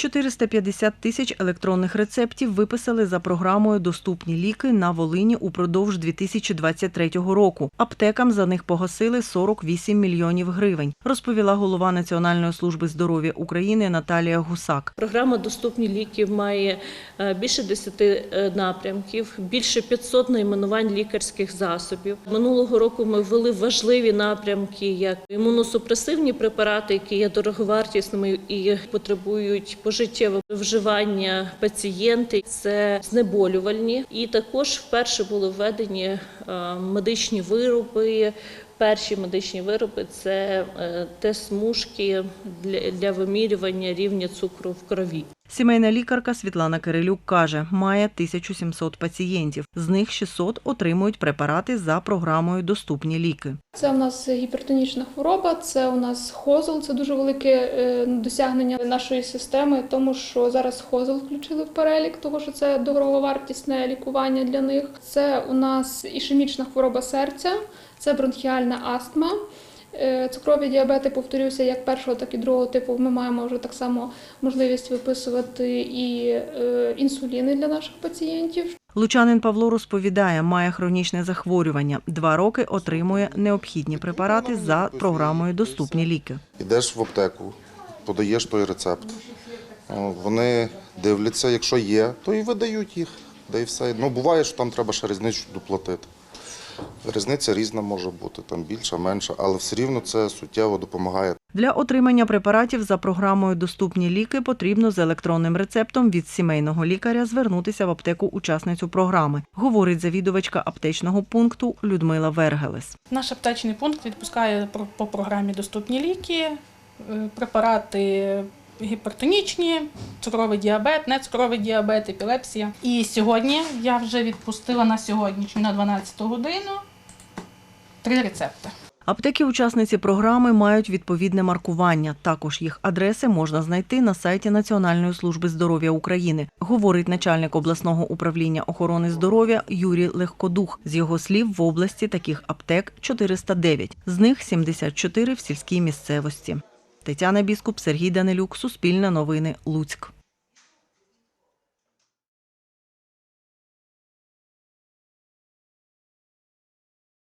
450 тисяч електронних рецептів виписали за програмою Доступні ліки на Волині упродовж 2023 року. Аптекам за них погасили 48 мільйонів гривень, розповіла голова Національної служби здоров'я України Наталія Гусак. Програма Доступні ліки має е, більше 10 е, напрямків, більше 500 найменувань лікарських засобів. Минулого року ми ввели важливі напрямки, як імуносупресивні препарати, які є дороговартісними і потребують пожиттєвого вживання пацієнти. Це знеболювальні, і також вперше були введені е, медичні вироби. Перші медичні вироби це е, тест-смужки для, для вимірювання рівня цукру в крові. Сімейна лікарка Світлана Кирилюк каже, має 1700 пацієнтів. З них 600 отримують препарати за програмою Доступні ліки. Це у нас гіпертонічна хвороба, це у нас хозл, це дуже велике е, досягнення нашої системи, тому що зараз хозл включили в перелік, тому що це дороговартісне лікування для них. Це у нас ішемічна хвороба серця, це бронхіальна астма. Е, Цукрові діабети, повторюся, як першого, так і другого типу. Ми маємо вже так само можливість виписувати і е, інсуліни для наших пацієнтів. Лучанин Павло розповідає, має хронічне захворювання. Два роки отримує необхідні препарати за програмою Доступні ліки. Ідеш в аптеку, подаєш той рецепт. Вони дивляться, якщо є, то і видають їх. Да і все. Ну, буває, що там треба ще різницю доплатити. Різниця різна може бути, там більша, менша, але все рівно це суттєво допомагає. Для отримання препаратів за програмою Доступні ліки потрібно з електронним рецептом від сімейного лікаря звернутися в аптеку учасницю програми, говорить завідувачка аптечного пункту Людмила Вергелес. Наш аптечний пункт відпускає про- по програмі доступні ліки, е, препарати гіпертонічні, цукровий діабет, нецукровий діабет, епілепсія. І сьогодні я вже відпустила на сьогоднішню на 12 годину три рецепти. Аптеки-учасниці програми мають відповідне маркування. Також їх адреси можна знайти на сайті Національної служби здоров'я України, говорить начальник обласного управління охорони здоров'я Юрій Легкодух. З його слів, в області таких аптек 409, з них 74 в сільській місцевості. Тетяна Біскуп, Сергій Данилюк, Суспільне новини, Луцьк.